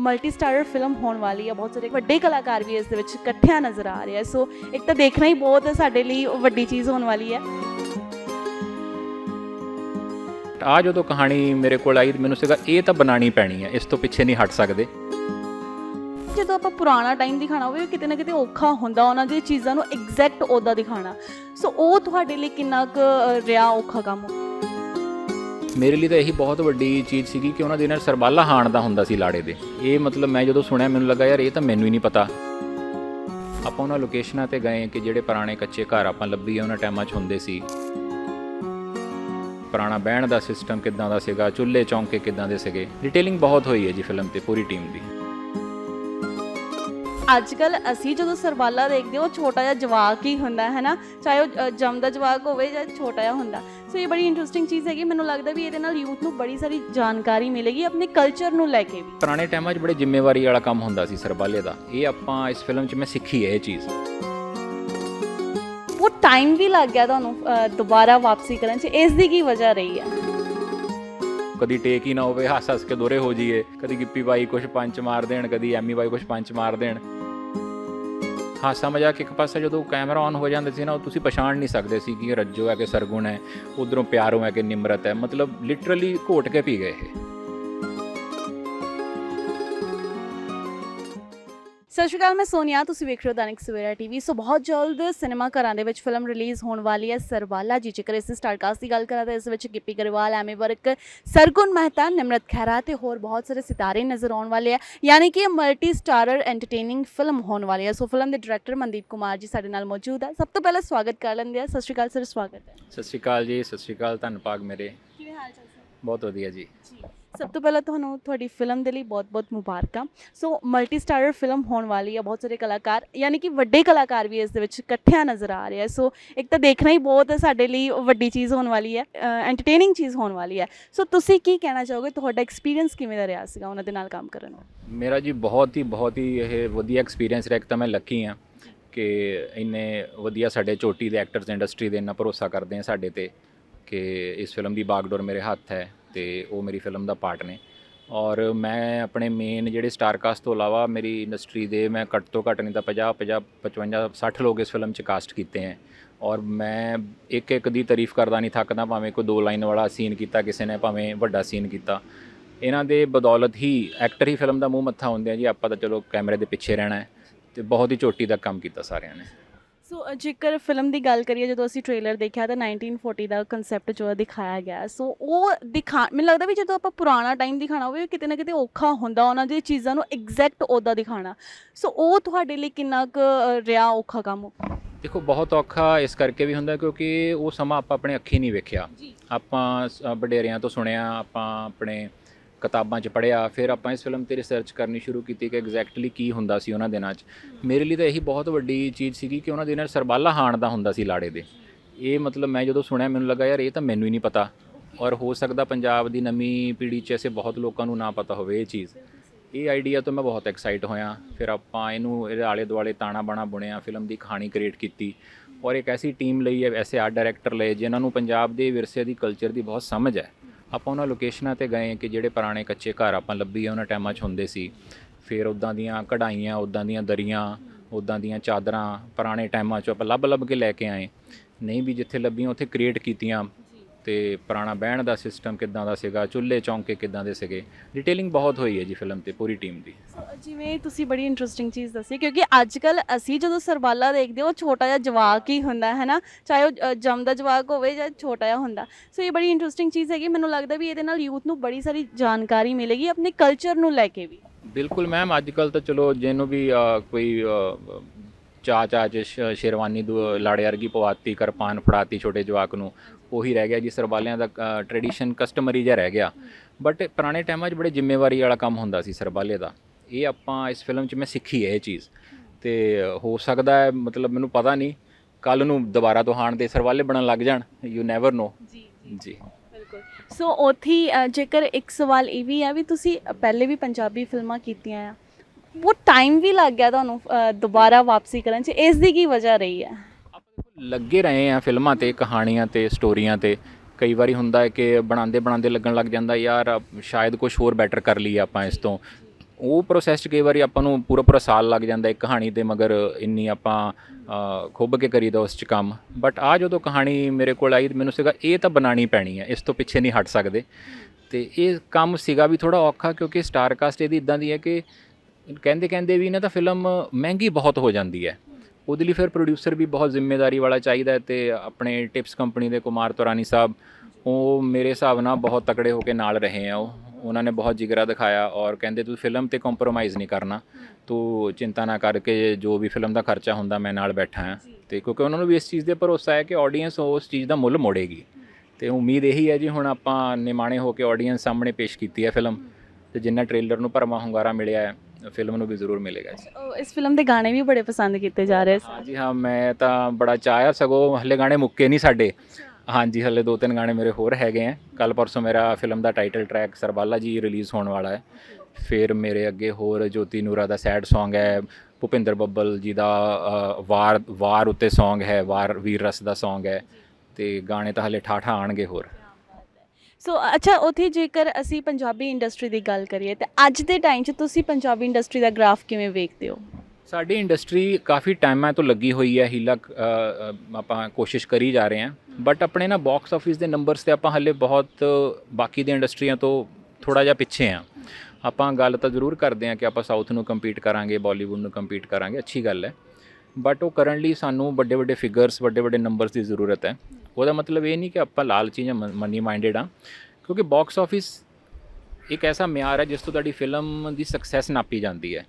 Multi starrer film ਹੋਣ ਵਾਲੀ ਹੈ ਬਹੁਤ ਸਾਰੇ ਵੱਡੇ ਕਲਾਕਾਰ ਵੀ ਇਸ ਦੇ ਵਿੱਚ ਇਕੱਠਿਆਂ ਨਜ਼ਰ ਆ ਰਹੇ ਆ। ਸੋ ਇੱਕ ਤਾਂ ਦੇਖਣਾ ਹੀ ਬਹੁਤ ਸਾਡੇ ਲਈ ਵੱਡੀ ਚੀਜ਼ ਹੋਣ ਵਾਲੀ ਹੈ ਆ ਜਦੋਂ ਕਹਾਣੀ ਮੇਰੇ ਕੋਲ ਆਈ ਮੈਨੂੰ ਸੀਗਾ ਇਹ ਤਾਂ ਬਣਾਣੀ ਪੈਣੀ ਹੈ ਇਸ ਤੋਂ ਪਿੱਛੇ ਨਹੀਂ ਹਟ ਸਕਦੇ। ਜਦੋਂ ਆਪਾਂ ਪੁਰਾਣਾ ਟਾਈਮ ਦਿਖਾਣਾ ਹੋਵੇ ਕਿਤੇ ਨਾ ਕਿਤੇ ਔਖਾ ਹੁੰਦਾ ਉਹਨਾਂ ਦੀ ਚੀਜ਼ਾਂ ਨੂੰ ਐਗਜ਼ੈਕਟ ਉਹਦਾ ਦਿਖਾਣਾ ਸੋ ਉਹ ਤੁਹਾਡੇ ਲਈ ਕਿੰਨਾ ਕੁ ਰਿਹਾ ਔਖਾ ਕੰਮ? ਮੇਰੇ ਲਈ ਤਾਂ ਇਹੀ ਬਹੁਤ ਵੱਡੀ ਚੀਜ਼ ਸੀਗੀ ਕਿ ਉਹਨਾਂ ਦੇ ਨਾਲ ਸਰਬਾਲਾ ਹਾਣ ਦਾ ਹੁੰਦਾ ਸੀ ਲਾੜੇ ਦੇ। ਇਹ ਮਤਲਬ ਮੈਂ ਜਦੋਂ ਸੁਣਿਆ, ਮੈਨੂੰ ਲੱਗਾ ਯਾਰ ਇਹ ਤਾਂ ਮੈਨੂੰ ਹੀ ਨਹੀਂ ਪਤਾ। ਆਪਾਂ ਉਹਨਾਂ ਲੋਕੇਸ਼ਨਾਂ ਤੇ ਗਏ ਕਿ ਜਿਹੜੇ ਪੁਰਾਣੇ ਕੱਚੇ ਘਰ ਆਪਾਂ ਲੱਭੀਏ, ਉਹਨਾਂ ਟਾਈਮਾਂ 'ਚ ਹੁੰਦੇ ਸੀ। ਪੁਰਾਣਾ ਬਹਿਣ ਦਾ ਸਿਸਟਮ ਕਿੱਦਾਂ ਦਾ ਸੀਗਾ, ਚੁੱਲ੍ਹੇ ਚੌਂਕੇ ਕਿੱਦਾਂ ਦੇ ਸੀਗੇ। ਡਿਟੇਲਿੰਗ ਬਹੁਤ ਹੋਈ ਹੈ ਜੀ ਫਿਲਮ ਤੇ, ਪੂਰੀ ਟੀਮ ਦੀ। ਅੱਜ ਕੱਲ ਅਸੀਂ ਜਦੋਂ ਸਰਬਾਲਾ ਦੇਖਦੇ ਹਾਂ ਉਹ ਛੋਟਾ ਜਿਹਾ ਜਵਾਕ ਹੀ ਹੁੰਦਾ ਹੈ ਨਾ ਚਾਹੇ ਉਹ ਜੰਮਦਾ ਜਵਾਕ ਹੋਵੇ ਜਾਂ ਛੋਟਾ ਜਿਹਾ ਹੁੰਦਾ। ਸੋ ਇਹ ਬੜੀ ਇੰਟਰਸਟਿੰਗ ਚੀਜ਼ ਹੈਗੀ। ਮੈਨੂੰ ਲੱਗਦਾ ਵੀ ਇਹਦੇ ਨਾਲ ਯੂਥ ਨੂੰ ਬੜੀ ਸਾਰੀ ਜਾਣਕਾਰੀ ਮਿਲੇਗੀ ਆਪਣੇ ਕਲਚਰ ਨੂੰ ਲੈ ਕੇ ਵੀ। ਪੁਰਾਣੇ ਟਾਈਮਾਂ 'ਚ ਬੜੇ ਜ਼ਿੰਮੇਵਾਰੀ ਵਾਲਾ ਕੰਮ ਹੁੰਦਾ ਸੀ ਸਰਬਾਲੇ ਦਾ। ਇਹ ਆਪਾਂ ਇਸ ਫਿਲਮ 'ਚ ਮੈਂ ਸਿੱਖੀ ਹੈ ਇਹ ਚੀਜ਼। ਉਹ ਟਾਈਮ ਵੀ ਲੱਗ ਗਿਆ ਤੁਹਾਨੂੰ ਦੁਬਾਰਾ ਵਾਪਸੀ ਕਰਨ 'ਚ। ਇਸ ਦੀ ਕੀ ਵਜ੍ਹਾ ਰਹੀ ਹੈ? ਕਦੀ ਟੇਕ ਹੀ ਨਾ ਹੋਵੇ ਹੱਸ ਹੱਸ ਕੇ ਦੋਰੇ ਹੋ ਜਾਈਏ। ਕਦੀ ਗਿੱਪੀ ਬਾਈ ਕੁਝ ਪੰਚ ਮਾਰ ਦੇਣ ਕਦੀ ਐਮੀ ਬਾਈ ਕੁਝ ਪੰਚ ਮਾਰ ਦੇਣ। ਹਾਸਾ ਮਜ਼ਾਕ ਇੱਕ ਪਾਸੇ ਜਦੋਂ ਕੈਮਰਾ ਔਨ ਹੋ ਜਾਂਦਾ ਸੀ ਨਾ, ਉਹ ਤੁਸੀਂ ਪਛਾਣ ਨਹੀਂ ਸਕਦੇ ਸੀ ਕਿ ਇਹ ਰੱਜੋ ਹੈ ਕਿ ਸਰਗੁਣ ਹੈ, ਉਧਰੋਂ ਪਿਆਰੋਂ ਹੈ ਕਿ ਨਿਮਰਤ ਹੈ। ਮਤਲਬ ਲਿਟਰਲੀ ਘੋਟ ਕੇ ਪੀ ਗਏ ਇਹ। ਸਤਿ ਸ਼੍ਰੀ ਅਕਾਲ ਮੈਂ ਸੋਨੀਆ ਤੁਸੀਂ ਵੇਖ ਰਹੇ ਹੋ ਦੈਨਿਕ ਸਵੇਰਾ ਟੀਵੀ। ਸੋ ਬਹੁਤ ਜਲਦ ਸਿਨੇਮਾ ਘਰਾਂ ਦੇ ਵਿੱਚ ਫਿਲਮ ਰਿਲੀਜ਼ ਹੋਣ ਵਾਲੀ ਹੈ ਸਰਬਾਲਾ ਜੀ। ਜੇਕਰ ਇਸ ਸਟਾਰਕਾਸਟ ਦੀ ਗੱਲ ਕਰਾਂ ਤਾਂ ਇਸ ਵਿੱਚ ਗਿੱਪੀ ਗਰੇਵਾਲ ਐਮੀ ਵਰਕ ਸਰਗੁਣ ਮਹਿਤਾ ਨਿਮਰਤ ਖਹਿਰਾ ਤੇ ਹੋਰ ਬਹੁਤ ਸਾਰੇ ਸਿਤਾਰੇ ਨਜ਼ਰ ਆਉਣ ਵਾਲੇ ਆ। ਯਾਨੀ ਕਿ ਮਲਟੀ ਸਟਾਰਰ ਐਂਟਰਟੇਨਿੰਗ ਫਿਲਮ ਹੋਣ ਵਾਲੀ ਹੈ। ਸੋ ਫਿਲਮ ਦੇ ਡਾਇਰੈਕਟਰ ਮਨਦੀਪ ਕੁਮਾਰ ਜੀ ਸਾਡੇ ਨਾਲ ਮੌਜੂਦ ਹੈ। ਸਭ ਤੋਂ ਪਹਿਲਾਂ ਸਵਾਗਤ ਕਰ ਲੈਂਦੇ ਆ। ਸਤਿ ਸ਼੍ਰੀ ਅਕਾਲ ਸਰ ਸਵਾਗਤ ਹੈ। ਸਤਿ ਸ਼੍ਰੀ ਅਕਾਲ ਜੀ ਸਤਿ ਸ਼੍ਰੀ ਅਕਾਲ ਧੰਨ ਭਾਗ ਮੇਰੇ। ਕਿਵੇਂ ਹਾਲ ਚਾਲ ਸਰ? ਬਹੁਤ ਵਧੀਆ ਜੀ। ਜੀ। ਸਭ ਤੋਂ ਪਹਿਲਾਂ ਤੁਹਾਨੂੰ ਤੁਹਾਡੀ ਫਿਲਮ ਦੇ ਲਈ ਬਹੁਤ-ਬਹੁਤ ਮੁਬਾਰਕਾਂ। ਸੋ ਮਲਟੀ ਸਟਾਰਰ ਫਿਲਮ ਹੋਣ ਵਾਲੀ ਹੈ, ਬਹੁਤ ਸਾਰੇ ਕਲਾਕਾਰ, ਯਾਨੀ ਕਿ ਵੱਡੇ ਕਲਾਕਾਰ ਵੀ ਇਸ ਦੇ ਵਿੱਚ ਇਕੱਠਿਆਂ ਨਜ਼ਰ ਆ ਰਹੇ ਆ ਸੋ ਇੱਕ ਤਾਂ ਦੇਖਣਾ ਹੀ ਬਹੁਤ ਸਾਡੇ ਲਈ ਵੱਡੀ ਚੀਜ਼ ਹੋਣ ਵਾਲੀ ਹੈ ਐਂਟਰਟੇਨਿੰਗ ਚੀਜ਼ ਹੋਣ ਵਾਲੀ ਹੈ। ਸੋ ਤੁਸੀਂ ਕੀ ਕਹਿਣਾ ਚਾਹੋਗੇ? ਤੁਹਾਡਾ ਐਕਸਪੀਰੀਅੰਸ ਕਿਵੇਂ ਦਾ ਰਿਹਾ ਸੀਗਾ ਉਹਨਾਂ ਦੇ ਨਾਲ ਕੰਮ ਕਰਨ ਦਾ ਮੇਰਾ ਜੀ ਬਹੁਤ ਹੀ ਬਹੁਤ ਹੀ ਇਹ ਵਧੀਆ ਐਕਸਪੀਰੀਅੰਸ ਰਿਹਾ। ਇੱਕ ਤਾਂ ਮੈਂ ਲੱਕੀ ਆ ਕਿ ਇੰਨੇ ਵਧੀਆ ਸਾਡੇ ਚੋਟੀ ਦੇ ਐਕਟਰਸ ਇੰਡਸਟਰੀ ਦੇ ਇੰਨਾ ਭਰੋਸਾ ਕਰਦੇ ਆ ਸਾਡੇ ਤੇ ਕਿ ਇਸ ਫਿਲਮ ਦੀ ਬਾਗਡੋਰ ਮੇਰੇ ਹੱਥ ਹੈ। ਤੇ ਉਹ ਮੇਰੀ ਫਿਲਮ ਦਾ ਪਾਰਟ ਨੇ। ਔਰ ਮੈਂ ਆਪਣੇ ਮੇਨ ਜਿਹੜੇ ਸਟਾਰ ਕਾਸਟ ਤੋਂ ਇਲਾਵਾ ਮੇਰੀ ਇੰਡਸਟਰੀ ਦੇ ਮੈਂ ਘੱਟ ਤੋਂ ਘੱਟ ਨਹੀਂ ਤਾਂ 50 50 55 60 ਲੋਕ ਇਸ ਫਿਲਮ 'ਚ ਕਾਸਟ ਕੀਤੇ ਹੈ। ਔਰ ਮੈਂ ਇੱਕ ਇੱਕ ਦੀ ਤਾਰੀਫ ਕਰਦਾ ਨਹੀਂ, ਥੱਕਦਾ, ਭਾਵੇਂ ਕੋਈ ਦੋ ਲਾਈਨ ਵਾਲਾ ਸੀਨ ਕੀਤਾ ਕਿਸੇ ਨੇ, ਭਾਵੇਂ ਵੱਡਾ ਸੀਨ ਕੀਤਾ। ਇਹਨਾਂ ਦੇ ਬਦੌਲਤ ਹੀ ਐਕਟਰ ਹੀ ਫਿਲਮ ਦਾ ਮੂੰਹ ਮੱਥਾ ਹੁੰਦੇ ਆ ਜੀ। ਆਪਾਂ ਤਾਂ ਚਲੋ ਕੈਮਰੇ ਦੇ ਪਿੱਛੇ ਰਹਿਣਾ ਹੈ ਤੇ ਬਹੁਤ ਹੀ ਚੋਟੀ ਦਾ ਕੰਮ ਕੀਤਾ ਸਾਰਿਆਂ ਨੇ। ਸੋ ਅ, ਜੇਕਰ ਫਿਲਮ ਦੀ ਗੱਲ ਕਰੀਏ ਜਦੋਂ ਅਸੀਂ ਟ੍ਰੇਲਰ ਦੇਖਿਆ ਤਾਂ 1940 ਦਾ ਕਨਸੈਪਟ ਜੋ ਹੈ ਦਿਖਾਇਆ ਗਿਆ ਸੋ ਉਹ ਦਿਖਾ ਮੈਨੂੰ ਲੱਗਦਾ ਵੀ ਜਦੋਂ ਆਪਾਂ ਪੁਰਾਣਾ ਟਾਈਮ ਦਿਖਾਣਾ ਹੋਵੇ ਕਿਤੇ ਨਾ ਕਿਤੇ ਔਖਾ ਹੁੰਦਾ ਉਹਨਾਂ ਦੀ ਚੀਜ਼ਾਂ ਨੂੰ ਐਗਜ਼ੈਕਟ ਉਹਦਾ ਦਿਖਾਣਾ ਸੋ ਉਹ ਤੁਹਾਡੇ ਲਈ ਕਿੰਨਾ ਕੁ ਅ, ਰਿਹਾ ਔਖਾ ਕੰਮ? ਦੇਖੋ ਬਹੁਤ ਔਖਾ ਇਸ ਕਰਕੇ ਵੀ ਹੁੰਦਾ ਕਿਉਂਕਿ ਉਹ ਸਮਾਂ ਆਪਾਂ ਆਪਣੇ ਅੱਖੀ ਨਹੀਂ ਵੇਖਿਆ। ਜੀ। ਆਪਾਂ ਸ- ਵਡੇਰਿਆਂ ਤੋਂ ਸੁਣਿਆ ਆਪਾਂ ਆਪਣੇ ਕਿਤਾਬਾਂ 'ਚ ਪੜ੍ਹਿਆ, ਫਿਰ ਆਪਾਂ ਇਸ ਫਿਲਮ ਤੇ ਰਿਸਰਚ ਕਰਨੀ ਸ਼ੁਰੂ ਕੀਤੀ ਕਿ ਐਗਜ਼ੈਕਟਲੀ ਕੀ ਹੁੰਦਾ ਸੀ ਉਹਨਾਂ ਦਿਨਾਂ 'ਚ। ਮੇਰੇ ਲਈ ਤਾਂ ਇਹੀ ਬਹੁਤ ਵੱਡੀ ਚੀਜ਼ ਸੀਗੀ ਕਿ ਉਹਨਾਂ ਦਿਨਾਂ ਨਾਲ ਸਰਬਾਲਾ ਹਾਣ ਦਾ ਹੁੰਦਾ ਸੀ ਲਾੜੇ ਦੇ। ਇਹ ਮਤਲਬ ਮੈਂ ਜਦੋਂ ਸੁਣਿਆ, ਮੈਨੂੰ ਲੱਗਾ ਯਾਰ ਇਹ ਤਾਂ ਮੈਨੂੰ ਹੀ ਨਹੀਂ ਪਤਾ। ਔਰ ਹੋ ਸਕਦਾ ਪੰਜਾਬ ਦੀ ਨਵੀਂ ਪੀੜ੍ਹੀ 'ਚ ਐਸੇ ਬਹੁਤ ਲੋਕਾਂ ਨੂੰ ਨਾ ਪਤਾ ਹੋਵੇ ਇਹ ਚੀਜ਼। ਇਹ ਆਈਡੀਆ ਤੋਂ ਮੈਂ ਬਹੁਤ ਐਕਸਾਈਟ ਹੋਇਆ। ਫਿਰ ਆਪਾਂ ਇਹਨੂੰ ਇਹਦੇ ਆਲੇ ਦੁਆਲੇ ਤਾਣਾ ਬਾਣਾ ਬੁਣਿਆ, ਫਿਲਮ ਦੀ ਕਹਾਣੀ ਕ੍ਰੀਏਟ ਕੀਤੀ। ਔਰ ਇੱਕ ਐਸੀ ਟੀਮ ਲਈ ਹੈ ਐਸੇ ਆਰਟ ਡਾਇਰੈਕਟਰ ਲਏ, ਜਿਨ੍ਹਾਂ ਨੂੰ ਪੰਜਾਬ ਦੇ ਵਿਰਸੇ ਦੀ ਕਲਚਰ ਦੀ ਬਹੁਤ ਸਮਝ ਹੈ। ਆਪਾਂ ਉਹਨਾਂ ਲੋਕੇਸ਼ਨਾਂ ਤੇ ਗਏ ਕਿ ਜਿਹੜੇ ਪੁਰਾਣੇ ਕੱਚੇ ਘਰ ਆਪਾਂ ਲੱਭੀ ਆ ਉਹਨਾਂ ਟਾਈਮਾਂ 'ਚ ਹੁੰਦੇ ਸੀ। ਫਿਰ ਉਦਾਂ ਦੀਆਂ ਕਢਾਈਆਂ ਉਦਾਂ ਦੀਆਂ ਦਰੀਆਂ ਉਦਾਂ ਦੀਆਂ ਚਾਦਰਾਂ ਪੁਰਾਣੇ ਟਾਈਮਾਂ 'ਚ ਆਪਾਂ ਲੱਭ ਲੱਭ ਕੇ ਲੈ ਕੇ ਆਏ। ਨਹੀਂ ਵੀ ਜਿੱਥੇ ਲੱਭੀਆਂ, ਉੱਥੇ ਕ੍ਰੀਏਟ ਕੀਤੀਆਂ। ਤੇ ਪੁਰਾਣਾ ਬਹਿਣ ਦਾ ਸਿਸਟਮ ਕਿੱਦਾਂ ਦਾ ਸੀਗਾ ਚੁੱਲ੍ਹੇ ਚੌਂਕੇ ਕਿੱਦਾਂ ਦੇ ਸੀਗੇ ਡਿਟੇਲਿੰਗ ਬਹੁਤ ਹੋਈ ਹੈ ਜੀ ਫਿਲਮ ਤੇ ਪੂਰੀ ਟੀਮ ਦੀ। ਜਿਵੇਂ ਤੁਸੀਂ ਬੜੀ ਇੰਟਰਸਟਿੰਗ ਚੀਜ਼ ਦੱਸੀ ਕਿਉਂਕਿ ਅੱਜ ਕੱਲ ਅਸੀਂ ਜਦੋਂ ਸਰਬਾਲਾ ਦੇਖਦੇ ਹਾਂ ਉਹ ਛੋਟਾ ਜਿਹਾ ਜਵਾਕ ਹੀ ਹੁੰਦਾ ਹੈ ਨਾ ਚਾਹੇ ਉਹ ਜੰਮਦਾ ਜਵਾਕ ਹੋਵੇ ਜਾਂ ਛੋਟਾ ਜਿਹਾ ਹੁੰਦਾ। ਸੋ ਇਹ ਬੜੀ ਇੰਟਰਸਟਿੰਗ ਚੀਜ਼ ਹੈਗੀ ਮੈਨੂੰ ਲੱਗਦਾ ਵੀ ਇਹਦੇ ਨਾਲ ਯੂਥ ਨੂੰ ਬੜੀ ਸਾਰੀ ਜਾਣਕਾਰੀ ਮਿਲੇਗੀ ਆਪਣੇ ਕਲਚਰ ਨੂੰ ਲੈ ਕੇ ਵੀ। ਬਿਲਕੁਲ ਮੈਮ ਅੱਜ ਕੱਲ ਤਾਂ ਚਲੋ ਜਿਹਨੂੰ ਵੀ ਕੋਈ ਚਾ ਚਾ ਚ ਸ਼ੇਰਵਾਨੀ ਦੂ ਲਾੜੇ ਵਰਗੀ ਪਵਾਤੀ ਕਿਰਪਾਨ ਫੜਾਤੀ ਛੋਟੇ ਜਵਾਕ ਨੂੰ ਉਹੀ ਰਹਿ ਗਿਆ ਜੀ ਸਰਬਾਲਿਆਂ ਦਾ ਟ੍ਰੈਡੀਸ਼ਨ ਕਸਟਮਰੀ ਜਿਹਾ ਰਹਿ ਗਿਆ। ਬਟ ਪੁਰਾਣੇ ਟਾਈਮਾਂ 'ਚ ਬੜੇ ਜ਼ਿੰਮੇਵਾਰੀ ਵਾਲਾ ਕੰਮ ਹੁੰਦਾ ਸੀ ਸਰਬਾਲੇ ਦਾ। ਇਹ ਆਪਾਂ ਇਸ ਫਿਲਮ 'ਚ ਮੈਂ ਸਿੱਖੀ ਹੈ ਇਹ ਚੀਜ਼। ਤੇ ਹੋ ਸਕਦਾ ਹੈ ਮਤਲਬ ਮੈਨੂੰ ਪਤਾ ਨਹੀਂ ਕੱਲ ਨੂੰ ਦੁਬਾਰਾ ਤੋਂ ਹਾਣ ਦੇ ਸਰਬਾਲੇ ਬਣਨ ਲੱਗ ਜਾਣ ਯੂ ਨੈਵਰ ਨੋ ਜੀ ਜੀ। ਬਿਲਕੁਲ। ਸੋ ਉੱਥੇ ਜੇਕਰ ਇੱਕ ਸਵਾਲ ਇਹ ਵੀ ਹੈ ਵੀ ਤੁਸੀਂ ਪਹਿਲੇ ਵੀ ਪੰਜਾਬੀ ਫਿਲਮਾਂ ਕੀਤੀਆਂ ਆ ਉਹ ਟਾਈਮ ਵੀ ਲੱਗ ਗਿਆ ਤੁਹਾਨੂੰ ਦੁਬਾਰਾ ਵਾਪਸੀ ਕਰਨ 'ਚ ਇਸ ਦੀ ਕੀ ਵਜ੍ਹਾ ਰਹੀ ਹੈ? ਲੱਗੇ ਰਹੇ ਆ ਫਿਲਮਾਂ ਤੇ, ਕਹਾਣੀਆਂ ਤੇ, ਸਟੋਰੀਆਂ ਤੇ। ਕਈ ਵਾਰੀ ਹੁੰਦਾ ਹੈ ਕਿ ਬਣਾਉਂਦੇ ਬਣਾਉਂਦੇ ਲੱਗਣ ਲੱਗ ਜਾਂਦਾ, ਯਾਰ, ਸ਼ਾਇਦ ਕੁਝ ਹੋਰ ਬੈਟਰ ਕਰ ਲਈਏ ਆਪਾਂ ਇਸ ਤੋਂ। ਉਹ ਪ੍ਰੋਸੈਸ 'ਚ ਕਈ ਵਾਰੀ ਆਪਾਂ ਨੂੰ ਪੂਰਾ ਪੂਰਾ ਸਾਲ ਲੱਗ ਜਾਂਦਾ ਇੱਕ ਕਹਾਣੀ ਤੇ, ਮਗਰ ਇੰਨੀ ਆਪਾਂ ਖੁੱਬ ਖੁੱਭ ਕੇ ਕਰੀਦਾ ਉਸ 'ਚ ਕੰਮ। ਬਟ ਆ ਜਦੋਂ ਕਹਾਣੀ ਮੇਰੇ ਕੋਲ ਆਈ, ਮੈਨੂੰ ਸੀਗਾ, ਇਹ ਤਾਂ ਬਣਾਣੀ ਪੈਣੀ ਹੈ, ਇਸ ਤੋਂ ਪਿੱਛੇ ਨਹੀਂ ਹਟ ਸਕਦੇ। ਤੇ ਇਹ ਕੰਮ ਸੀਗਾ ਵੀ ਥੋੜਾ ਔਖਾ, ਕਿਉਂਕਿ ਸਟਾਰ ਕਾਸਟ ਇਹਦੀ ਇਦਾਂ ਦੀ ਹੈ ਕਿ ਕਹਿੰਦੇ ਕਹਿੰਦੇ ਵੀ ਨਾ ਤਾਂ ਫਿਲਮ ਮਹਿੰਗੀ ਬਹੁਤ ਹੋ ਜਾਂਦੀ ਹੈ। ਉਹਦੇ ਲਈ ਫਿਰ ਪ੍ਰੋਡਿਊਸਰ ਵੀ ਬਹੁਤ ਜ਼ਿੰਮੇਵਾਰੀ ਵਾਲਾ ਚਾਹੀਦਾ ਤੇ ਆਪਣੇ ਟਿਪਸ ਕੰਪਨੀ ਦੇ ਕੁਮਾਰ ਤੋਰਾਨੀ ਸਾਹਿਬ ਉਹ ਮੇਰੇ ਹਿਸਾਬ ਨਾਲ ਬਹੁਤ ਤਕੜੇ ਹੋ ਕੇ ਨਾਲ ਰਹੇ ਆ ਉਹ। ਉਹਨਾਂ ਨੇ ਬਹੁਤ ਜਿਗਰਾ ਦਿਖਾਇਆ ਔਰ ਕਹਿੰਦੇ ਤੂੰ ਫਿਲਮ ਤੇ ਕੰਪਰੋਮਾਈਜ਼ ਨਹੀਂ ਕਰਨਾ। ਤੂੰ ਚਿੰਤਾ ਨਾ ਕਰਕੇ ਜੋ ਵੀ ਫਿਲਮ ਦਾ ਖਰਚਾ ਹੁੰਦਾ ਮੈਂ ਨਾਲ ਬੈਠਾ ਹਾਂ। ਤੇ ਕਿਉਂਕਿ ਉਹਨਾਂ ਨੂੰ ਵੀ ਇਸ ਚੀਜ਼ ਦੇ ਭਰੋਸਾ ਹੈ ਕਿ ਆਡੀਅנס ਉਸ ਚੀਜ਼ ਦਾ ਮੁੱਲ ਮੋੜੇਗੀ। ਤੇ ਉਮੀਦ ਇਹੀ ਹੈ ਜੀ ਹੁਣ ਆਪਾਂ ਨਿਮਾਣੇ ਹੋ ਕੇ ਆਡੀਅנס ਸਾਹਮਣੇ ਪੇਸ਼ ਕੀਤੀ ਹੈ ਫਿਲਮ ਤੇ ਜਿੰਨਾ ਟ੍ਰੇਲਰ ਨੂੰ ਭਰਮਾ ਹੁੰਗਾਰਾ ਮਿਲਿਆ ਹੈ ਫਿਲਮ ਨੂੰ ਵੀ ਜ਼ਰੂਰ ਮਿਲੇਗਾ ਜੀ। ਇਸ ਫਿਲਮ ਦੇ ਗਾਣੇ ਵੀ ਬੜੇ ਪਸੰਦ ਕੀਤੇ ਜਾ ਰਹੇ ਸੀ ਹਾਂਜੀ ਹਾਂ ਮੈਂ ਤਾਂ ਬੜਾ ਚਾਹਿਆ ਸਗੋਂ ਹਲੇ ਗਾਣੇ ਮੁੱਕੇ ਨਹੀਂ ਸਾਡੇ। ਹਾਂਜੀ ਹਲੇ ਦੋ ਤਿੰਨ ਗਾਣੇ ਮੇਰੇ ਹੋਰ ਹੈਗੇ ਆ। ਕੱਲ ਪਰਸੋਂ ਮੇਰਾ ਫਿਲਮ ਦਾ title track Sarbala ji release ਹੋਣ ਵਾਲਾ ਹੈ। ਫਿਰ ਮੇਰੇ ਅੱਗੇ ਹੋਰ ਜੋਤੀ ਨੂਰਾ ਦਾ ਸੈਡ Song ਹੈ ਭੁਪਿੰਦਰ ਬੱਬਲ ਜੀ ਦਾ ਅ, ਵਾਰ ਵਾਰ ਉੱਤੇ Song ਹੈ ਵਾਰ ਵੀਰ ਰਸ ਦਾ Song ਹੈ। ਤੇ ਗਾਣੇ ਤਾਂ ਹਲੇ ਠਾਠਾ ਆਣਗੇ ਹੋਰ। ਸੋ ਅੱਛਾ, ਉਥੇ ਜੇਕਰ ਅਸੀਂ ਪੰਜਾਬੀ ਇੰਡਸਟਰੀ ਦੀ ਗੱਲ ਕਰੀਏ, ਤੇ ਅੱਜ ਦੇ ਟਾਈਮ 'ਚ ਤੁਸੀਂ ਪੰਜਾਬੀ ਇੰਡਸਟਰੀ ਦਾ ਗ੍ਰਾਫ ਕਿਵੇਂ ਵੇਖਦੇ ਹੋ? ਸਾਡੀ ਇੰਡਸਟਰੀ ਕਾਫੀ ਟਾਈਮਾਂ ਤੋਂ ਲੱਗੀ ਹੋਈ ਹੈ, ਹੀਲਾ ਆਪਾਂ ਕੋਸ਼ਿਸ਼ ਕਰੀ ਜਾ ਰਹੇ ਹਾਂ। ਬਟ ਆਪਣੇ ਨਾ ਬਾਕਸ ਆਫਿਸ ਦੇ ਨੰਬਰਸ ਤੇ ਆਪਾਂ ਹਲੇ ਬਹੁਤ ਬਾਕੀ ਦੇ ਇੰਡਸਟਰੀਆਂ ਤੋਂ ਥੋੜਾ ਜਿਹਾ ਪਿੱਛੇ ਆ ਆਪਾਂ ਗੱਲ ਤਾਂ ਜ਼ਰੂਰ ਕਰਦੇ ਹਾਂ ਕਿ ਆਪਾਂ ਸਾਊਥ ਨੂੰ ਕੰਪੀਟ ਕਰਾਂਗੇ ਬਾਲੀਵੁੱਡ ਨੂੰ ਕੰਪੀਟ ਕਰਾਂਗੇ, ਅੱਛੀ ਗੱਲ ਹੈ। ਬਟ ਉਹ ਕਰਨ ਲਈ ਸਾਨੂੰ ਵੱਡੇ ਵੱਡੇ ਫਿਗਰਸ ਵੱਡੇ ਵੱਡੇ ਨੰਬਰਸ ਦੀ ਜ਼ਰੂਰਤ ਹੈ। ਉਹਦਾ ਮਤਲਬ ਇਹ ਨਹੀਂ ਕਿ ਆਪਾਂ ਲਾਲਚੀ ਜਾਂ ਮਨੀ ਮਾਈਂਡਡ ਆ ਕਿਉਂਕਿ ਬਾਕਸ ਆਫਿਸ ਇੱਕ ਐਸਾ ਮਿਆਰ ਹੈ ਜਿਸ ਤੋਂ ਤੁਹਾਡੀ ਫਿਲਮ ਦੀ ਸਕਸੈਸ ਨਾਪੀ ਜਾਂਦੀ ਹੈ।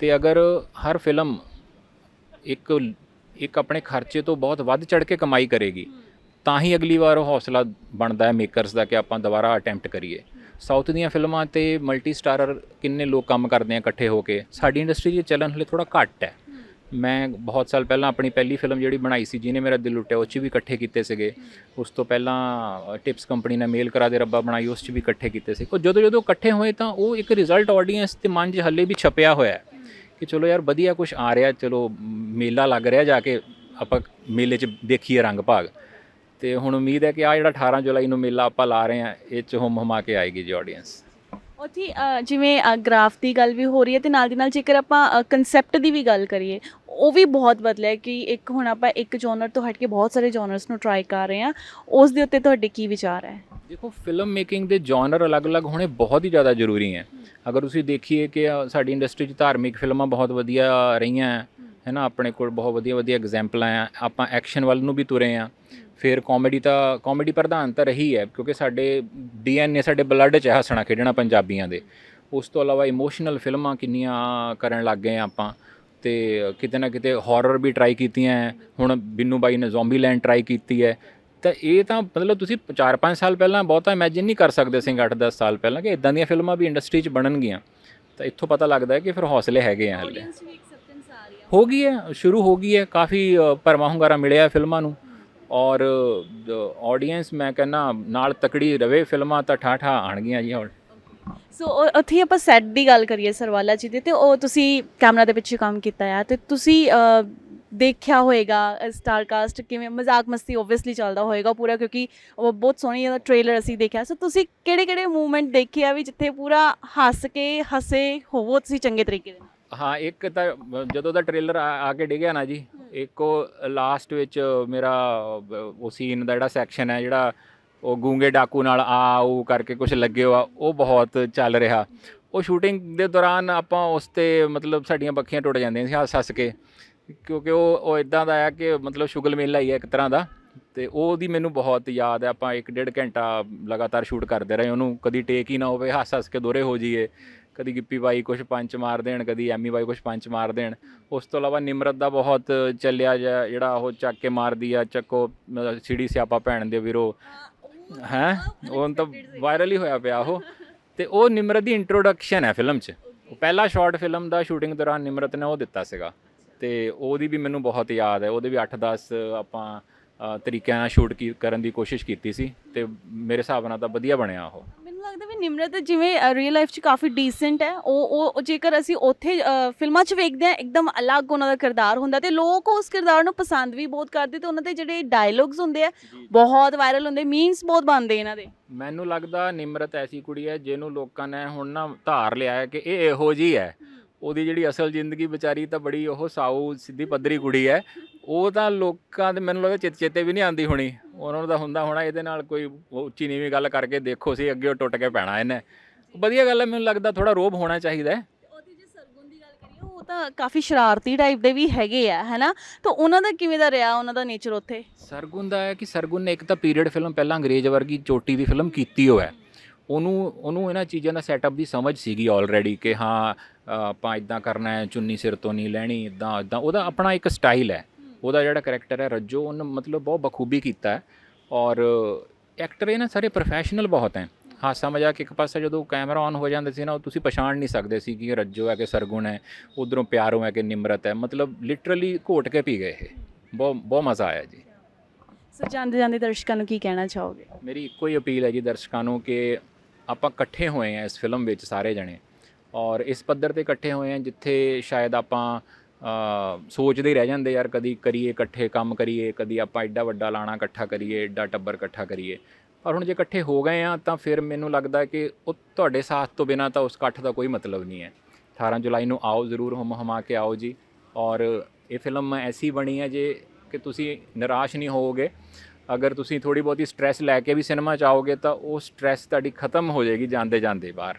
ਤੇ ਅਗਰ ਹਰ ਫਿਲਮ ਇੱਕ ਇੱਕ ਆਪਣੇ ਖਰਚੇ ਤੋਂ ਬਹੁਤ ਵੱਧ ਚੜ ਕੇ ਕਮਾਈ ਕਰੇਗੀ, ਤਾਂ ਹੀ ਅਗਲੀ ਵਾਰ ਉਹ ਹੌਸਲਾ ਬਣਦਾ ਹੈ ਮੇਕਰਸ ਦਾ ਕਿ ਆਪਾਂ ਦੁਬਾਰਾ ਅਟੈਂਪਟ ਕਰੀਏ। ਸਾਊਥ ਦੀਆਂ ਫਿਲਮਾਂ ਤੇ ਮਲਟੀ ਸਟਾਰਰ ਕਿੰਨੇ ਲੋਕ ਕੰਮ ਕਰਦੇ ਆ ਇਕੱਠੇ ਹੋ ਕੇ, ਸਾਡੀ ਇੰਡਸਟਰੀ 'ਚ ਚੱਲਣ ਹਲੇ ਥੋੜਾ ਘੱਟ ਹੈ। ਮੈਂ ਬਹੁਤ ਸਾਲ ਪਹਿਲਾਂ ਆਪਣੀ ਪਹਿਲੀ ਫਿਲਮ ਜਿਹੜੀ ਬਣਾਈ ਸੀ, ਜਿਹਨੇ ਮੇਰਾ ਦਿਲ ਲੁੱਟਿਆ ਉਸ 'ਚ ਵੀ ਇਕੱਠੇ ਕੀਤੇ ਸੀਗੇ। ਉਸ ਤੋਂ ਪਹਿਲਾਂ ਟਿਪਸ ਕੰਪਨੀ ਨੇ ਮੇਲ ਕਰਾ ਦੇ ਰੱਬਾ ਬਣਾਈ, ਉਸ 'ਚ ਵੀ ਇਕੱਠੇ ਕੀਤੇ ਸੀ। ਕੋ ਜਦੋਂ ਜਦੋਂ ਇਕੱਠੇ ਹੋਏ ਤਾਂ ਉਹ ਇੱਕ ਰਿਜ਼ਲਟ ਆਡੀਅנס ਤੇ ਮਨ 'ਚ ਹੱਲੇ ਵੀ ਛਪਿਆ ਹੋਇਆ ਕਿ ਚਲੋ ਯਾਰ ਵਧੀਆ ਕੁਝ ਆ ਰਿਹਾ, ਚਲੋ, ਮੇਲਾ ਲੱਗ ਰਿਹਾ ਜਾ ਕੇ, ਆਪਾਂ ਮੇਲੇ 'ਚ ਦੇਖੀਏ ਰੰਗ ਭਾਗ। ਤੇ ਹੁਣ ਉਮੀਦ ਹੈ ਕਿ ਆ ਜਿਹੜਾ 18 ਜੁਲਾਈ ਨੂੰ ਮੇਲਾ ਆਪਾਂ ਲਾ ਰਹੇ ਆ ਇਹ ਚ ਹਮ ਹਮਾ ਕੇ ਆਏਗੀ ਜੀ ਆਡੀਅנס ਉਥੇ ਜਿਵੇਂ ਗ੍ਰਾਫ ਦੀ ਗੱਲ ਵੀ ਹੋ ਰਹੀ ਹੈ ਤੇ ਨਾਲ ਦੀ ਨਾਲ ਜੇਕਰ ਆਪਾਂ ਕਨਸੈਪਟ ਦੀ ਵੀ ਗੱਲ ਕਰੀਏ, ਉਹ ਵੀ ਬਹੁਤ ਬਦਲਿਆ ਕਿ ਇੱਕ ਹੁਣ ਆਪਾਂ ਇੱਕ ਜਨਰ ਤੋਂ ਹਟ ਕੇ ਬਹੁਤ ਸਾਰੇ ਜਨਰਸ ਨੂੰ ਟਰਾਈ ਕਰ ਰਹੇ ਹਾਂ, ਉਸ ਦੇ ਉੱਤੇ ਤੁਹਾਡੇ ਕੀ ਵਿਚਾਰ ਹੈ? ਦੇਖੋ ਫਿਲਮ ਮੇਕਿੰਗ ਦੇ ਜਨਰ ਅਲੱਗ-ਅਲੱਗ ਹੋਣੇ ਬਹੁਤ ਹੀ ਜ਼ਿਆਦਾ ਜ਼ਰੂਰੀ ਹੈ। ਅਗਰ ਤੁਸੀਂ ਦੇਖੀਏ ਕਿ ਸਾਡੀ ਇੰਡਸਟਰੀ 'ਚ ਧਾਰਮਿਕ ਫਿਲਮਾਂ ਬਹੁਤ ਵਧੀਆ ਰਹੀਆਂ ਹੈ ਨਾ, ਆਪਣੇ ਕੋਲ ਬਹੁਤ ਵਧੀਆ ਵਧੀਆ ਐਗਜ਼ਾਮਪਲਾਂ ਆ। ਆਪਾਂ ਐਕਸ਼ਨ ਵੱਲ ਨੂੰ ਵੀ ਤੁਰੇ ਆ। ਫਿਰ ਕਾਮੇਡੀ ਤਾਂ ਕਾਮੇਡੀ ਪ੍ਰਧਾਨ ਤਾਂ ਰਹੀ ਹੈ, ਕਿਉਂਕਿ ਸਾਡੇ ਡੀਐਨਏ ਸਾਡੇ ਬਲੱਡ 'ਚ ਹੱਸਣਾ ਖੇਡਣਾ ਪੰਜਾਬੀਆਂ ਦੇ। ਉਸ ਤੋਂ ਇਲਾਵਾ ਇਮੋਸ਼ਨਲ ਫਿਲਮਾਂ ਕਿੰਨੀਆਂ ਕਰਨ ਲੱਗ ਗਏ ਆ ਆਪਾਂ। ਤੇ ਕਿਤੇ ਨਾ ਕਿਤੇ ਹਾਰਰ ਵੀ ਟਰਾਈ ਕੀਤੀਆਂ ਹੈ। ਹੁਣ ਬਿੰਨੂ ਬਾਈ ਨੇ ਜ਼ੋਂਬੀ ਲੈਂਡ ਟਰਾਈ ਕੀਤੀ ਹੈ ਤਾਂ ਇਹ ਤਾਂ ਮਤਲਬ ਤੁਸੀਂ 4-5 ਸਾਲ ਪਹਿਲਾਂ ਬਹੁਤਾ ਇਮੇਜਿਨ ਨਹੀਂ ਕਰ ਸਕਦੇ ਸੀ 8-10 ਸਾਲ ਪਹਿਲਾਂ ਕਿ ਇਦਾਂ ਦੀਆਂ ਫਿਲਮਾਂ ਵੀ ਇੰਡਸਟਰੀ 'ਚ ਬਣਨਗੀਆਂ। ਤਾਂ ਇੱਥੋਂ ਪਤਾ ਲੱਗਦਾ ਹੈ ਕਿ ਫਿਰ ਹੌਸਲੇ ਹੈਗੇ ਆ ਹਲੇ। ਹੋ ਗਈ ਹੈ ਸ਼ੁਰੂ ਹੋ ਗਈ ਹੈ ਕਾਫੀ ਅ, ਭਰਵਾਂ ਹੁੰਗਾਰਾ ਮਿਲਿਆ ਫਿਲਮਾਂ ਨੂੰ। ਔਰ ਆਡੀਅנס ਮੈਂ ਕਹਿੰਨਾ ਨਾਲ ਤਕੜੀ ਰਵੇ ਫਿਲਮਾਂ ਤਾਂ ਠਾਠਾ ਆਣਗੀਆਂ ਜੀ ਹੁਣ। ਸੋ ਉੱਥੇ ਆਪਾਂ ਸੈੱਟ ਦੀ ਗੱਲ ਕਰੀਏ ਸਰਵਾਲਾ ਜੀ ਦੀ ਤੇ ਉਹ ਤੁਸੀਂ ਕੈਮਰਾ ਦੇ ਪਿੱਛੇ ਕੰਮ ਕੀਤਾ ਆ ਤੇ ਤੁਸੀਂ ਦੇਖਿਆ ਹੋਏਗਾ ਸਟਾਰ ਕਾਸਟ ਕਿਵੇਂ ਮਜ਼ਾਕ ਮਸਤੀ ਓਬਵੀਅਸਲੀ ਚੱਲਦਾ ਹੋਏਗਾ ਪੂਰਾ ਕਿਉਂਕਿ ਉਹ ਬਹੁਤ ਸੋਹਣੀ ਇਹਦਾ ਟ੍ਰੇਲਰ ਅਸੀਂ ਦੇਖਿਆ। ਸੋ ਤੁਸੀਂ ਕਿਹੜੇ ਕਿਹੜੇ ਮੂਵਮੈਂਟ ਦੇਖੇ ਆ ਵੀ ਜਿੱਥੇ ਪੂਰਾ ਹੱਸ ਕੇ ਹੱਸੇ ਹੋਵੋ ਤੁਸੀਂ ਚੰਗੇ ਤਰੀਕੇ ਦੇ ਹਾਂ, ਇੱਕ ਤਾਂ ਜਦੋਂ ਦਾ ਟ੍ਰੇਲਰ ਆ ਕੇ ਡਿੱਗਿਆ ਨਾ ਜੀ, ਇੱਕ ਉਹ ਲਾਸਟ ਵਿੱਚ ਮੇਰਾ ਉਹ ਸੀਨ ਦਾ ਜਿਹੜਾ ਸੈਕਸ਼ਨ ਹੈ, ਜਿਹੜਾ ਉਹ ਗੂੰਗੇ ਡਾਕੂ ਨਾਲ ਆ ਉਹ ਕਰਕੇ ਕੁਝ ਲੱਗੇ ਹੋਆ ਉਹ ਬਹੁਤ ਚੱਲ ਰਿਹਾ। ਉਹ ਸ਼ੂਟਿੰਗ ਦੇ ਦੌਰਾਨ ਆਪਾਂ ਉਸ ਤੇ ਮਤਲਬ ਸਾਡੀਆਂ ਬੱਖੀਆਂ ਟੁੱਟ ਜਾਂਦੀਆਂ ਸੀ, ਹੱਸ ਹੱਸ ਕੇ। ਕਿਉਂਕਿ ਉਹ ਉਹ ਇਦਾਂ ਦਾ ਆ ਕਿ ਮਤਲਬ ਸ਼ੁਗਲ ਮੇਲਾ ਹੀ ਹੈ ਇੱਕ ਤਰ੍ਹਾਂ ਦਾ। ਤੇ ਉਹਦੀ ਮੈਨੂੰ ਬਹੁਤ ਯਾਦ ਹੈ ਆਪਾਂ ਇੱਕ ਡੇਢ ਘੰਟਾ ਲਗਾਤਾਰ ਸ਼ੂਟ ਕਰਦੇ ਰਹੇ, ਉਹਨੂੰ ਕਦੀ ਟੇਕ ਹੀ ਨਾ ਹੋਵੇ, ਹੱਸ ਹੱਸ ਕੇ ਦੋਰੇ ਹੋ ਜਾਈਏ। ਕਦੀ ਗਿੱਪੀ ਬਾਈ ਕੁਝ ਪੰਚ ਮਾਰ ਦੇਣ ਕਦੀ ਐਮੀ ਬਾਈ ਕੁਝ ਪੰਚ ਮਾਰ ਦੇਣ। ਉਸ ਤੋਂ ਇਲਾਵਾ ਨਿਮਰਤ ਦਾ ਬਹੁਤ ਚੱਲਿਆ ਜਿਹਾ- ਜਿਹੜਾ ਉਹ ਚੱਕ ਕੇ ਮਾਰਦੀ ਆ ਚੱਕੋ ਸਿੜੀ ਸਿਆਪਾ ਭੈਣ ਦੇ ਵੀਰੋ। ਹੈ ਉਹ ਤਾਂ ਵਾਇਰਲ ਹੀ ਹੋਇਆ ਪਿਆ ਉਹ। ਤੇ ਉਹ ਨਿਮਰਤ ਦੀ ਇੰਟਰੋਡਕਸ਼ਨ ਹੈ ਫਿਲਮ 'ਚ। ਉਹ ਪਹਿਲਾ ਸ਼ਾਰਟ ਫਿਲਮ ਦਾ ਸ਼ੂਟਿੰਗ ਦੌਰਾਨ ਨਿਮਰਤ ਨੇ ਉਹ ਦਿੱਤਾ ਸੀਗਾ। ਤੇ ਉਹਦੀ ਵੀ ਮੈਨੂੰ ਬਹੁਤ ਯਾਦ ਹੈ। ਉਹਦੇ ਵੀ 8-10 ਆਪਾਂ ਤਰੀਕਿਆਂ ਨਾਲ ਸ਼ੂਟ ਕੀ ਕਰਨ ਦੀ ਕੋਸ਼ਿਸ਼ ਕੀਤੀ ਸੀ। ਤੇ ਮੇਰੇ ਹਿਸਾਬ ਨਾਲ ਤਾਂ ਵਧੀਆ ਬਣਿਆ ਉਹ। ਵੀ ਨਿਮਰਤ ਜਿਵੇਂ ਰੀਅਲ ਲਾਈਫ 'ਚ ਕਾਫੀ ਡੀਸੈਂਟ ਹੈ। ਉਹ ਉਹ ਉਹ ਜੇਕਰ ਅਸੀਂ ਉੱਥੇ ਅ, ਫਿਲਮਾਂ 'ਚ ਵੇਖਦੇ ਹਾਂ ਇੱਕਦਮ ਅਲੱਗ ਉਹਨਾਂ ਦਾ ਕਿਰਦਾਰ ਹੁੰਦਾ ਤੇ ਲੋਕ ਉਸ ਕਿਰਦਾਰ ਨੂੰ ਪਸੰਦ ਵੀ ਬਹੁਤ ਕਰਦੇ ਤੇ ਉਹਨਾਂ ਦੇ ਜਿਹੜੇ ਡਾਇਲੌਗਸ ਹੁੰਦੇ ਆ ਬਹੁਤ ਵਾਇਰਲ ਹੁੰਦੇ ਮੀਮਸ ਬਹੁਤ ਬਣਦੇ ਇਹਨਾਂ ਦੇ। ਮੈਨੂੰ ਲੱਗਦਾ ਨਿਮਰਤ ਐਸੀ ਕੁੜੀ ਹੈ ਜਿਹਨੂੰ ਲੋਕਾਂ ਨੇ ਹੁਣ ਨਾ ਧਾਰ ਲਿਆ ਹੈ ਕਿ ਇਹ ਇਹੋ ਜੀ ਹੈ। ਉਹਦੀ ਜਿਹੜੀ ਅਸਲ ਜ਼ਿੰਦਗੀ ਵਿਚਾਰੀ ਤਾਂ ਬੜੀ ਉਹ ਸਾਊ ਸਿੱਧੀ ਪੱਧਰੀ ਕੁੜੀ ਹੈ। ਉਹ ਤਾਂ ਲੋਕਾਂ ਦੇ ਮੈਨੂੰ ਲੱਗਦਾ ਚਿੱਤ ਚੇਤੇ ਵੀ ਨਹੀਂ ਆਉਂਦੀ ਹੋਣੀ। ਉਹਨਾਂ ਨੂੰ ਤਾਂ ਹੁੰਦਾ ਹੋਣਾ ਇਹਦੇ ਨਾਲ ਕੋਈ ਉੱਚੀ ਨੀਵੀਂ ਗੱਲ ਕਰਕੇ ਦੇਖੋ ਸੀ ਅੱਗੇ ਉਹ ਟੁੱਟ ਕੇ ਪੈਣਾ ਇਹਨੇ। ਵਧੀਆ ਗੱਲ ਹੈ ਮੈਨੂੰ ਲੱਗਦਾ ਥੋੜਾ ਰੋਬ ਹੋਣਾ ਚਾਹੀਦਾ ਉਹ ਤਾਂ ਕਾਫੀ ਸ਼ਰਾਰਤੀ ਟਾਈਪ ਦੇ ਵੀ ਹੈਗੇ ਆ ਹੈਨਾ? ਤਾਂ ਉਹਨਾਂ ਦਾ ਕਿਵੇਂ ਦਾ ਰਿਹਾ ਉਹਨਾਂ ਦਾ ਨੇਚਰ ਉੱਥੇ? ਸਰਗੁਣ ਦਾ ਹੈ ਕਿ ਸਰਗੁਣ ਨੇ ਇੱਕ ਤਾਂ ਪੀਰੀਅਡ ਫਿਲਮ ਪਹਿਲਾਂ ਅੰਗਰੇਜ਼ ਵਰਗੀ ਚੋਟੀ ਦੀ ਫਿਲਮ ਕੀਤੀ ਹੋਇਆ ਉਹਨੂੰ ਉਹਨੂੰ ਇਹਨਾਂ ਚੀਜ਼ਾਂ ਦਾ ਸੈਟਅਪ ਦੀ ਸਮਝ ਸੀਗੀ ਆਲਰੇਡੀ ਕਿ ਹਾਂ ਆਪਾਂ ਇਦਾਂ ਕਰਨਾ ਹੈ ਚੁੰਨੀ ਸਿਰ ਤੋਂ ਨਹੀਂ ਲੈਣੀ ਇਦਾਂ ਇਦਾਂ ਉਹਦਾ ਆਪਣਾ ਇੱਕ ਸਟਾਈਲ ਹੈ। ਉਹਦਾ ਜਿਹੜਾ ਕੈਰੈਕਟਰ ਹੈ ਰੱਜੋ ਉਹਨੇ ਮਤਲਬ ਬਹੁਤ ਬਖੂਬੀ ਕੀਤਾ ਹੈ। ਔਰ ਐਕਟਰ ਇਹ ਨਾ ਸਾਰੇ ਪ੍ਰੋਫੈਸ਼ਨਲ ਬਹੁਤ ਹੈ। ਹਾਸਾ ਮਜ਼ਾਕ ਇੱਕ ਪਾਸੇ ਜਦੋਂ ਕੈਮਰਾ ਔਨ ਹੋ ਜਾਂਦਾ ਸੀ ਨਾ ਉਹ ਤੁਸੀਂ ਪਛਾਣ ਨਹੀਂ ਸਕਦੇ ਸੀ ਕਿ ਇਹ ਰੱਜੋ ਹੈ ਕਿ ਸਰਗੁਣ ਹੈ ਉਧਰੋਂ ਪਿਆਰੋਂ ਹੈ ਕਿ ਨਿਮਰਤ ਹੈ। ਮਤਲਬ ਲਿਟਰਲੀ ਘੋਟ ਕੇ ਪੀ ਗਏ ਇਹ। ਬਹੁਤ ਬਹੁਤ ਮਜ਼ਾ ਆਇਆ ਜੀ। ਸੋ ਜਾਂਦੇ ਜਾਂਦੇ ਦਰਸ਼ਕਾਂ ਨੂੰ ਕੀ ਕਹਿਣਾ ਚਾਹੋਗੇ? ਮੇਰੀ ਇੱਕੋ ਹੀ ਅਪੀਲ ਹੈ ਜੀ ਦਰਸ਼ਕਾਂ ਨੂੰ ਕਿ ਆਪਾਂ ਇਕੱਠੇ ਹੋਏ ਆ ਇਸ ਫਿਲਮ ਵਿੱਚ ਸਾਰੇ ਜਣੇ। ਔਰ ਇਸ ਪੱਧਰ ਤੇ ਇਕੱਠੇ ਹੋਏ ਆ ਜਿੱਥੇ ਸ਼ਾਇਦ ਆਪਾਂ ਸੋਚਦੇ ਹੀ ਰਹਿ ਜਾਂਦੇ ਯਾਰ ਕਦੀ ਕਰੀਏ ਇਕੱਠੇ ਕੰਮ ਕਰੀਏ, ਕਦੀ ਆਪਾਂ ਐਡਾ ਵੱਡਾ ਲਾਣਾ ਇਕੱਠਾ ਕਰੀਏ, ਐਡਾ ਟੱਬਰ ਇਕੱਠਾ ਕਰੀਏ। ਪਰ ਹੁਣ ਜੇ ਇਕੱਠੇ ਹੋ ਗਏ ਆ ਤਾਂ ਫਿਰ ਮੈਨੂੰ ਲੱਗਦਾ ਕਿ ਉਹ ਤੁਹਾਡੇ ਸਾਥ ਤੋਂ ਬਿਨਾ ਤਾਂ ਉਸ ਇਕੱਠ ਦਾ ਕੋਈ ਮਤਲਬ ਨਹੀਂ ਹੈ। 18 ਜੁਲਾਈ ਨੂੰ ਆਓ ਜ਼ਰੂਰ, ਹਮ ਹਮਾ ਕੇ ਆਓ ਜੀ। ਔਰ ਇਹ ਫਿਲਮ ਐਸੀ ਬਣੀ ਹੈ ਜੇ ਕਿ ਤੁਸੀਂ ਨਿਰਾਸ਼ ਨਹੀਂ ਹੋਵੋਗੇ। ਅਗਰ ਤੁਸੀਂ ਥੋੜੀ ਬਹੁਤੀ ਸਟ੍ਰੈਸ ਲੈ ਕੇ ਵੀ ਸਿਨੇਮਾ 'ਚ ਆਓਗੇ ਤਾਂ ਉਹ ਸਟ੍ਰੈਸ ਤੁਹਾਡੀ ਖਤਮ ਹੋ ਜਾਏਗੀ ਜਾਂਦੇ ਜਾਂਦੇ ਬਾਹਰ।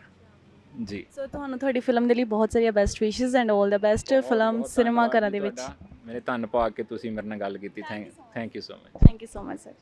ਜੀ। ਸੋ ਤੁਹਾਨੂੰ ਤੁਹਾਡੀ ਫਿਲਮ ਦੇ ਲਈ ਬਹੁਤ ਸਾਰੀਆਂ best wishes and 올 the best film cinema ਘਰਾਂ ਦੇ ਵਿੱਚ। ਮੇਰੇ ਧੰਨ ਪਾ ਕੇ ਤੁਸੀਂ ਮੇਰੇ ਨਾਲ ਗੱਲ ਕੀਤੀ। Thank you so much thank you so much sir